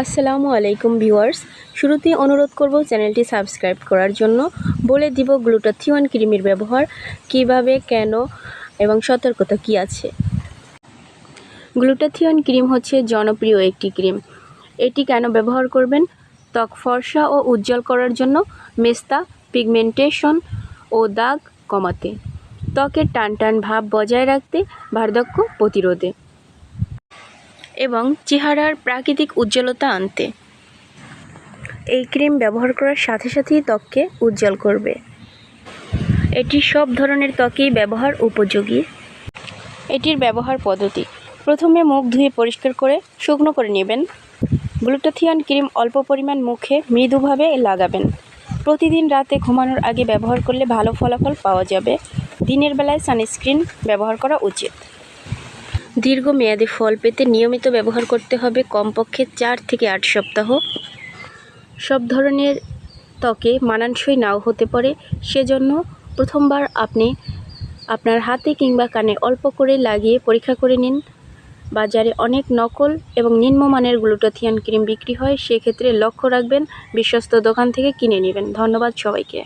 আসসালামু আলাইকুম ভিউয়ার্স। শুরুতেই অনুরোধ করব চ্যানেলটি সাবস্ক্রাইব করার জন্য। বলে দিব গ্লুটাথিওয়ান ক্রিমের ব্যবহার, কীভাবে, কেন এবং সতর্কতা কি আছে। গ্লুটাথিওন ক্রিম হচ্ছে জনপ্রিয় একটি ক্রিম। এটি কেন ব্যবহার করবেন? ত্বক ফর্সা ও উজ্জ্বল করার জন্য মেস্তা, পিগমেন্টেশন ও দাগ কমাতে। ত্বকের টান টান ভাব বজায় রাখতে বার্ধক্য প্রতিরোধে। এবং চেহারার প্রাকৃতিক উজ্জ্বলতা আনতে। এই ক্রিম ব্যবহার করার সাথে সাথেই ত্বককে উজ্জ্বল করবে। এটি সব ধরনের ত্বকেই ব্যবহার উপযোগী। এটির ব্যবহার পদ্ধতি। প্রথমে মুখ ধুয়ে পরিষ্কার করে শুকনো করে নেবেন। গ্লুটাথিয়ান ক্রিম অল্প পরিমাণ মুখে মৃদুভাবে লাগাবেন। প্রতিদিন রাতে ঘুমানোর আগে ব্যবহার করলে ভালো ফলাফল পাওয়া যাবে। দিনের বেলায় সানস্ক্রিন ব্যবহার করা উচিত। দীর্ঘমেয়াদী ফল পেতে নিয়মিত ব্যবহার করতে হবে কমপক্ষে চার থেকে আট সপ্তাহ। সব ধরনের ত্বকে মানানসই নাও হতে পারে। সেজন্য প্রথমবার আপনি আপনার হাতে কিংবা কানে অল্প করে লাগিয়ে পরীক্ষা করে নিন। বাজারে অনেক নকল এবং নিম্নমানের গ্লুটাথিয়ান ক্রিম বিক্রি হয়, সেক্ষেত্রে লক্ষ্য রাখবেন, বিশ্বস্ত দোকান থেকে কিনে নেবেন। ধন্যবাদ সবাইকে।